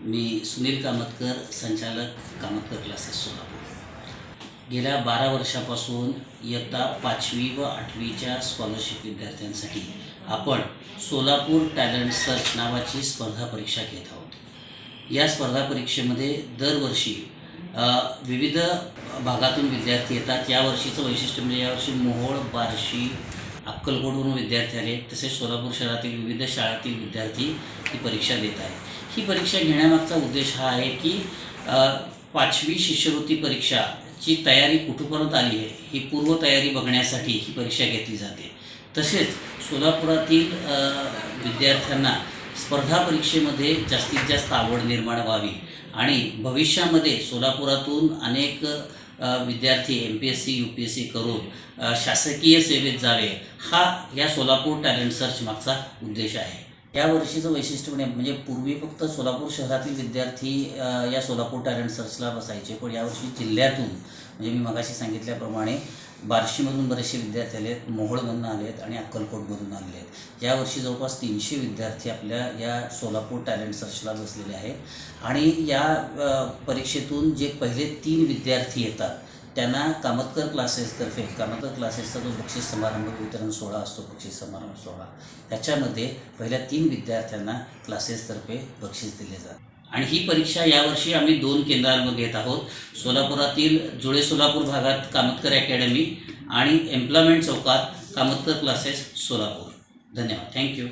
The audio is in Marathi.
मी सुनील कामतकर संचालक कामतकर क्लासेस सोलापूर. गेल्या बारा वर्षापासून इयत्ता पाचवी व आठवीच्या स्कॉलरशिप विद्यार्थ्यांसाठी आपण सोलापूर टॅलेंट सर्च नावाची स्पर्धा परीक्षा घेत आहोत. या स्पर्धा परीक्षेमध्ये दरवर्षी विविध भागातून विद्यार्थी येतात. यावर्षीचं वैशिष्ट्य म्हणजे यावर्षी मोहोळ बार्शी अक्कलकोटवरून विद्यार्थी आले तसेच सोलापूर शहरातील विविध शाळातील विद्यार्थी ही परीक्षा देत आहेत. ही परीक्षा घेण्यामागचा उद्देश हा आहे की पाचवी शिष्यवृत्ती परीक्षाची तयारी कुठपर्यंत आली आहे ही पूर्वतयारी बघण्यासाठी ही परीक्षा घेतली जाते. तसेच सोलापुरातील विद्यार्थ्यांना स्पर्धा परीक्षेमध्ये जास्तीत जास्त आवड निर्माण व्हावी आणि भविष्यामध्ये सोलापुरातून अनेक विद्यार्थी M P S C U P S C करून शासकीय सेवेत जावे हा या सोलापूर टॅलेंट सर्च मागचा उद्देश आहे. या वर्षीचं वैशिष्ट्य म्हणजे म्हणजे पूर्वी फक्त सोलापूर शहरातील विद्यार्थी या सोलापूर टॅलेंट सर्चला बसायचे पण यावर्षी जिल्ह्यातून म्हणजे मी मगाशी सांगितल्याप्रमाणे बार्शीमधून बरेचसे विद्यार्थी आले आहेत मोहोळमधून आले आहेत आणि अक्कलकोटमधून आलेले आहेत यावर्षी जवळपास तीनशे विद्यार्थी आपल्या या सोलापूर टॅलेंट सर्चला बसलेले आहेत. आणि या परीक्षेतून जे पहिले तीन विद्यार्थी येतात त्यांना कामतकर क्लासेसतर्फे कामतकर क्लासेसचा जो बक्षीस समारंभ वितरण सोहळा असतो बक्षीस समारंभ सोहळा त्याच्यामध्ये पहिल्या तीन विद्यार्थ्यांना क्लासेसतर्फे बक्षीस दिले जातात आणि ही परीक्षा यावर्षी आम्ही दोन केंद्रांवर घेत आहोत. सोलापुरातील जुळे सोलापूर भागात कामतकर अकॅडमी आणि एम्प्लॉयमेंट चौकात कामतकर क्लासेस सोलापूर. धन्यवाद. थँक्यू